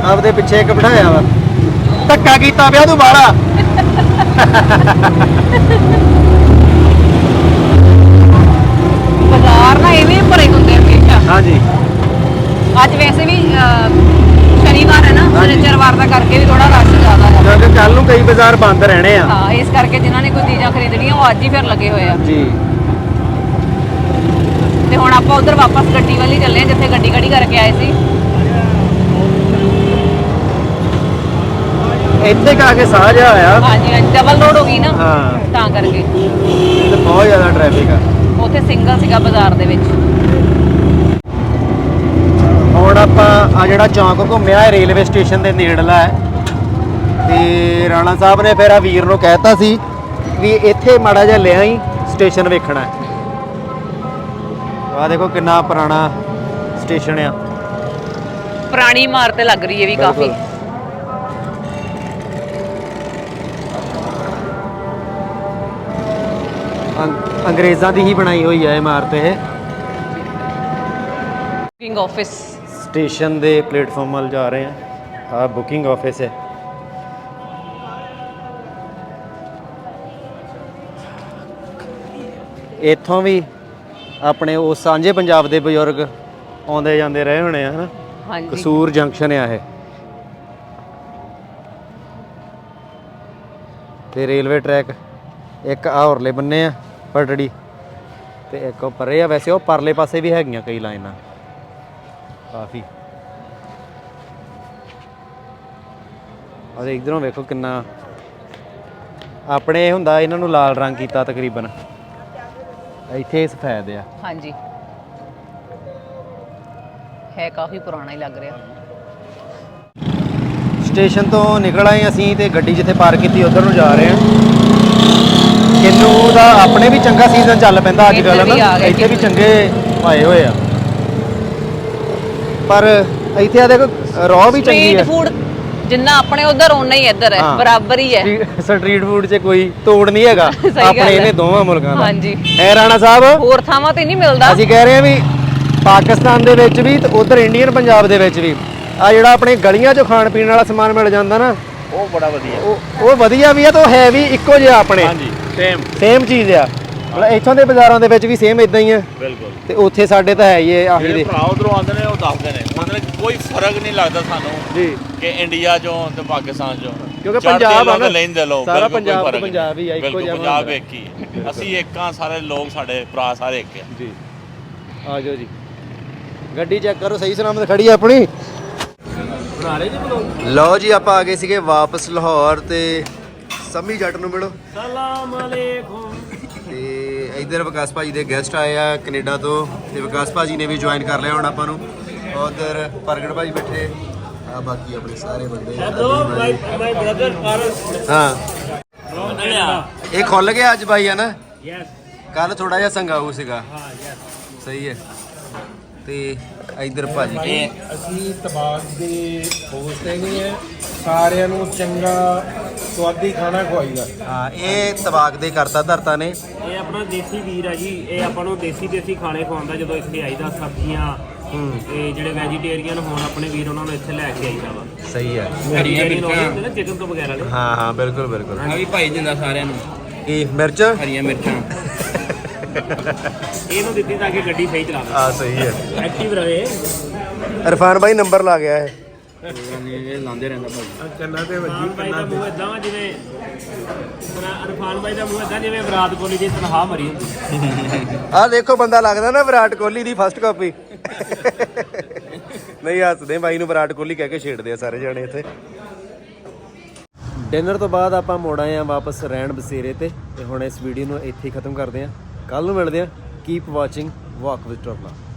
ਆਪਦੇ ਪਿੱਛੇ ਇੱਕ ਬਿਠਾਇਆ ਵਾ। ਧੱਕਾ ਕੀਤਾ ਪਿਆ ਤੂੰ ਬਾਹਲਾ। ਬਾਜ਼ਾਰ ਨਾ ਐਵੇਂ ਭਰੇ ਹੁੰਦੇ ਆ ਹਮੇਸ਼ਾ। ਹਾਂਜੀ। ਅੱਜ ਵੈਸੇ ਵੀ ਅਹ, ਸ਼ਨੀਵਾਰ ਹੈ ਨਾ ਹਾਂਜੀ। ਸ਼ਨੀਚਰਵਾਰ ਦਾ ਕਰਕੇ ਵੀ ਥੋੜਾ ਰਸ਼ ਜ਼ਿਆਦਾ ਹੈ ਕਿਉਂਕਿ ਕੱਲ ਨੂੰ ਕਈ ਬਾਜ਼ਾਰ ਬੰਦ ਰਹਿਣੇ ਆ। ਹਾਂ ਇਸ ਕਰਕੇ ਜਿਨ੍ਹਾਂ ਨੇ ਕੋਈ ਚੀਜ਼ਾਂ ਖਰੀਦਣੀਆਂ ਉਹ ਅੱਜ ਹੀ ਫਿਰ ਲੱਗੇ ਹੋਏ ਆ। ਜੀ। ਤੇ ਹੁਣ ਆਪਾਂ ਉਧਰ ਵਾਪਸ ਗੱਡੀ ਵੱਲ ਹੀ ਚੱਲੇ ਆ ਜਿੱਥੇ ਗੱਡੀ ਗੱਡੀ ਕਰਕੇ ਆਏ ਸੀ। ਇੱਥੇ ਕਾ ਕੇ ਸਾਹ ਜਿਹਾ ਆਇਆ। ਹਾਂਜੀ ਹਾਂਜੀ ਡਬਲ ਰੋਡ ਹੋ ਗਈ ਨਾ ਹਾਂ। ਤਾਂ ਕਰਕੇ। ਤੇ ਬਹੁਤ ਜ਼ਿਆਦਾ ਟ੍ਰੈਫਿਕ ਆ। ਉੱਥੇ ਸਿੰਗਲ ਸੀਗਾ ਬਾਜ਼ਾਰ ਦੇ ਵਿੱਚ। ਹੁਣ ਆਪਾਂ ਆ ਜਿਹੜਾ ਚੌਂਕ ਘੁੰਮਿਆ ਇਹ ਰੇਲਵੇ ਸਟੇਸ਼ਨ ਦੇ ਨੇੜਲਾ ਹੈ। ਤੇ ਰਾਣਾ ਸਾਹਿਬ ਨੇ ਫਿਰ ਆ ਵੀਰ ਨੂੰ ਕਹਿਤਾ ਸੀ ਵੀ ਇੱਥੇ ਮਾੜਾ ਜਿਹਾ ਲਿਆ ਹੀ ਸਟੇਸ਼ਨ ਵੇਖਣਾ ਹੈ। ਆ ਦੇਖੋ ਕਿੰਨਾ ਪੁਰਾਣਾ ਸਟੇਸ਼ਨ ਆ। ਪੁਰਾਣੀ ਇਮਾਰਤ ਲੱਗ ਰਹੀ ਹੈ ਵੀ ਕਾਫੀ। ਬਿਲਕੁਲ। ਅੰਗਰੇਜ਼ਾਂ ਦੀ ਹੀ ਬਣਾਈ ਹੋਈ ਹੈ ਇਮਾਰਤ ਇਹ। ਬੁਕਿੰਗ ਆਫਿਸ ਸਟੇਸ਼ਨ ਦੇ ਪਲੇਟਫਾਰਮ ਵੱਲ ਜਾ ਰਹੇ ਹਾਂ ਆ ਬੁਕਿੰਗ ਆਫਿਸ ਹੈ। ਇੱਥੋਂ ਵੀ ਆਪਣੇ ਉਹ ਸਾਂਝੇ ਪੰਜਾਬ ਦੇ ਬਜ਼ੁਰਗ ਆਉਂਦੇ ਜਾਂਦੇ ਰਹੇ ਹੋਣੇ ਆ ਹਨਾ? ਹਾਂਜੀ। ਕਸੂਰ ਜੰਕਸ਼ਨ ਆ ਇਹ। ਤੇ ਰੇਲਵੇ ਟਰੈਕ ਇੱਕ ਆ ਔਰਲੇ ਬੰਨੇ ਆ। ਪਟੜੀ ਤੇ ਇੱਕ ਉਹ ਪਰੇ ਆ ਵੈਸੇ ਉਹ ਪਰਲੇ ਪਾਸੇ ਵੀ ਹੈਗੀਆਂ ਕਈ ਲਾਈਨਾਂ। ਕਾਫੀ। ਅਰੇ ਇਧਰੋਂ ਵੇਖੋ ਕਿੰਨਾ ਆਪਣੇ ਹੁੰਦਾ ਇਹਨਾਂ ਨੂੰ ਲਾਲ ਰੰਗ ਕੀਤਾ ਤਕਰੀਬਨ। ਇੱਥੇ ਸਫੈਦ ਆ। ਹਾਂਜੀ। ਹੈ ਕਾਫੀ ਪੁਰਾਣਾ ਹੀ ਲੱਗ ਰਿਹਾ। ਸਟੇਸ਼ਨ ਤੋਂ ਨਿਕਲ ਆਏ ਅਸੀਂ ਤੇ ਗੱਡੀ ਜਿੱਥੇ ਪਾਰਕ ਕੀਤੀ ਉਧਰ ਨੂੰ ਜਾ ਰਹੇ ਹਾਂ। ਕਿੰਨੂ ਦਾ ਆਪਣੇ ਵੀ ਚੰਗਾ ਸੀਜ਼ਨ ਚੱਲ ਪੈਂਦਾ ਅੱਜ ਕੱਲ੍ਹ ਇੱਧਰ ਵੀ ਆ ਨਾ ਗਏ ਇੱਥੇ ਵੀ ਕਿੰਨੂ। ਚੰਗੇ ਆਏ ਹੋਏ ਆ। ਪਰ ਇੱਥੇ ਆ ਦੇਖੋ ਰੌ ਵੀ ਚੰਗੀ ਸਟਰੀਟ ਹੈ ਫੂਡ ਜਿੰਨਾ ਆਪਣੇ ਉਧਰ ਓਨਾ ਹੀ ਇੱਧਰ ਹੈ। ਹਾਂ। ਬਰਾਬਰ ਹੀ ਹੈ। ਸਟਰੀਟ ਫੂਡ 'ਚ ਕੋਈ ਤੋੜ ਨਹੀਂ ਹੈਗਾ। ਸਹੀ ਗੱਲ ਆਪਣੇ ਹੈ। ਇਹਨੇ ਦੋਵਾਂ ਮੁਲਕਾਂ ਦਾ। ਹਾਂਜੀ। ਐ ਰਾਣਾ ਸਾਹਿਬ। ਹੋਰ ਥਾਵਾਂ ਤੇ ਨਹੀਂ ਮਿਲਦਾ। ਅਸੀਂ ਕਹਿ ਰਹੇ ਹਾਂ ਵੀ ਪਾਕਿਸਤਾਨ ਦੇ ਵਿੱਚ ਵੀ ਤੇ ਉਧਰ ਇੰਡੀਅਨ ਪੰਜਾਬ ਦੇ ਵਿੱਚ ਵੀ। ਆ ਜਿਹੜਾ ਆਪਣੇ ਗਲੀਆਂ 'ਚੋਂ ਖਾਣ ਪੀਣ ਵਾਲਾ ਸਮਾਨ ਮਿਲ ਜਾਂਦਾ ਨਾ ਉਹ ਬੜਾ ਵਧੀਆ। ਉਹ ਉਹ ਵਧੀਆ ਵੀ ਆ ਤੇ ਉਹ ਹੈ ਵੀ ਇੱਕੋ ਜਿਹਾ ਆਪਣੇ। ਹਾਂਜੀ। ਸੇਮ ਸੇਮ ਚੀਜ਼ ਆ। ਮਤਲਬ ਇੱਥੋਂ ਦੇ ਬਾਜ਼ਾਰਾਂ ਦੇ ਵਿੱਚ ਵੀ ਸੇਮ ਇਦਾਂ ਹੀ ਆ। ਬਿਲਕੁਲ। ਤੇ ਉੱਥੇ ਸਾਡੇ ਤਾਂ ਹੈ ਹੀ ਇਹ ਆਹੀ ਜਿਹੜੇ ਦੇ। ਭਰਾ ਉਧਰੋਂ ਆਉਂਦੇ ਨੇ ਉਹ ਦੱਸਦੇ ਨੇ। ਮਤਲਬ ਕੋਈ ਫ਼ਰਕ ਨਹੀਂ ਲੱਗਦਾ ਸਾਨੂੰ ਜੀ। ਕਿ ਇੰਡੀਆ ਚੋਂ ਤੇ ਪਾਕਿਸਤਾਨ ਚੋਂ। ਕਿਉਂਕਿ ਚੜ੍ਹਦੇ ਪੰਜਾਬ ਆ ਲੋਕ ਨਾ, ਲੈਂਦੇ ਲੋਕ ਸਾਰਾ ਬਿਲਕੁਲ ਕੋਈ ਪੰਜਾਬ ਫ਼ਰਕ ਤੇ ਨਹੀਂ। ਪੰਜਾਬ ਹੀ ਆ, ਇੱਕੋ ਬਿਲਕੁਲ, ਜਿਹਾ ਪੰਜਾਬ ਹੁੰਦਾ। ਇੱਕ ਹੀ ਹੈ। ਅਸੀਂ ਇੱਕਾਂ ਸਾਰੇ ਲੋਕ ਸਾਡੇ ਭਰਾ ਸਾਰੇ ਇੱਕ ਆ। ਜੀ। ਆ ਜਾਓ ਜੀ। ਗੱਡੀ ਚੈੱਕ ਕਰੋ ਸਹੀ ਸਲਾਮਤ ਖੜੀ ਆ ਆਪਣੀ। ਲਓ ਜੀ ਆਪਾਂ ਆ ਗਏ ਸੀਗੇ ਵਾਪਸ ਲਾਹੌਰ ਤੇ ਸੰਮੀ ਜੱਟ ਨੂੰ ਮਿਲੋ। ਸਲਾਮ ਅਲੈਕੁਮ। ਤੇ ਇਧਰ ਵਿਕਾਸ ਭਾਜੀ ਦੇ ਗੈਸਟ ਆਏ ਆ ਕੈਨੇਡਾ ਤੋਂ ਤੇ ਵਿਕਾਸ ਭਾਜੀ ਨੇ ਵੀ ਜੁਆਇਨ ਕਰ ਲਿਆ ਹੁਣ ਆਪਾਂ ਨੂੰ। ਉਧਰ ਪ੍ਰਗਟ ਭਾਜੀ ਬੈਠੇ ਆ ਬਾਕੀ ਆਪਣੇ ਸਾਰੇ ਬੰਦੇ। ਹੈਲੋ ਮਾਈ ਮਾਈ ਬ੍ਰਦਰ ਪਾਰਸ ਹਾਂ। ਇਹ ਖੁੱਲ ਗਿਆ ਅੱਜ ਭਾਈ ਹੈ ਨਾ? ਯੈਸ ਕੱਲ ਥੋੜਾ ਜਿਹਾ ਸੰਗਾਊ ਸੀਗਾ। ਹਾਂ ਯੈਸ ਸਹੀ ਹੈ। ਤੇ ਇਧਰ ਭਾਜੀ। ਅਸੀਂ ਤਬਾਗ ਦੇ ਹੋਸਟ ਹੈਗੇ ਆ। ਸਾਰਿਆਂ ਨੂੰ ਚੰਗਾ ਸਵਾਦੀ ਖਾਣਾ ਖਵਾਈਦਾ। ਹਾਂ ਇਹ ਤਬਾਕ ਦੇ ਕਰਤਾ ਧਰਤਾ ਨੇ। ਇਹ ਆਪਣਾ ਦੇਸੀ ਵੀਰ ਆ ਜੀ। ਇਹ ਆਪਾਂ ਨੂੰ ਦੇਸੀ ਦੇਸੀ ਖਾਣੇ ਖਵਾਉਂਦਾ ਜਦੋਂ ਇੱਥੇ ਆਈਦਾ ਸਬਜ਼ੀਆਂ। ਤੇ ਜਿਹੜੇ ਵੈਜੀਟੇਰੀਅਨ ਹੋਣ ਆਪਣੇ ਵੀਰ ਉਹਨਾਂ ਨੂੰ ਇੱਥੇ ਲੈ ਕੇ ਆਈਦਾ ਵਾ। ਸਹੀ ਹੈ ਹੁੰਦੇ ਨਾ ਚਿਕਨ ਤੋਂ ਬਗੈਰ ਵਾਲੇ ਹਾਂ ਹਾਂ ਬਿਲਕੁਲ ਬਿਲਕੁਲ। ਆ ਵੀ ਭਾਈ ਦਿੰਦਾ ਸਾਰਿਆਂ ਨੂੰ। ਕੀ ਮਿਰਚ? ਹਰੀਆਂ ਮਿਰਚਾਂ। ਇਹਨੂੰ ਦਿੱਤੀ ਤਾਂ ਕਿ ਗੱਡੀ ਸਹੀ ਚਲਾਵੇ ਆ ਸਹੀ ਹੈ। ਐਕਟਿਵ ਰਵੇ। ਇਰਫਾਨ ਭਾਈ ਨੰਬਰ ਲਾ ਗਿਆ ਹੈ ਇਹ ਲਾਉਂਦੇ ਰਹਿੰਦਾ ਭਾਈ। ਕੰਨਾਂ ਤੇ ਵੱਜੀ ਅਰਫਾਨ ਭਾਈ ਦਾ ਮੂੰਹ ਇਦਾਂ ਵਾ ਜਿਵੇਂ ਆਪਣਾ ਅਰਫਾਨ ਭਾਈ ਦਾ ਮੂੰਹ ਇਦਾਂ ਜਿਵੇਂ ਵਿਰਾਟ ਕੋਹਲੀ ਦੀ ਤਨਖਾਹ ਮਰੀ ਹੁੰਦੀ। ਆ ਦੇਖੋ ਬੰਦਾ ਲੱਗਦਾ ਨਾ ਵਿਰਾਟ ਕੋਹਲੀ ਦੀ ਫਸਟ ਕਾਪੀ ਨਹੀਂ ਹੱਸਦੇ ਬਾਈ ਨੂੰ ਵਿਰਾਟ ਕੋਹਲੀ ਕਹਿ ਕੇ ਛੇੜਦੇ ਆ ਸਾਰੇ ਜਾਣੇ ਇੱਥੇ। ਡਿਨਰ ਤੋਂ ਬਾਅਦ ਆਪਾਂ ਮੋੜ ਆਏ ਆ ਵਾਪਸ ਰਹਿਣ ਬਸੇਰੇ ਤੇ ਤੇ ਹੁਣ ਇਸ ਵੀਡੀਓ ਨੂੰ ਇੱਥੇ ਹੀ ਖਤਮ ਕਰਦੇ ਆ। ਕੱਲ ਨੂੰ ਮਿਲਦੇ ਆ। keep watching Walk with Tropla.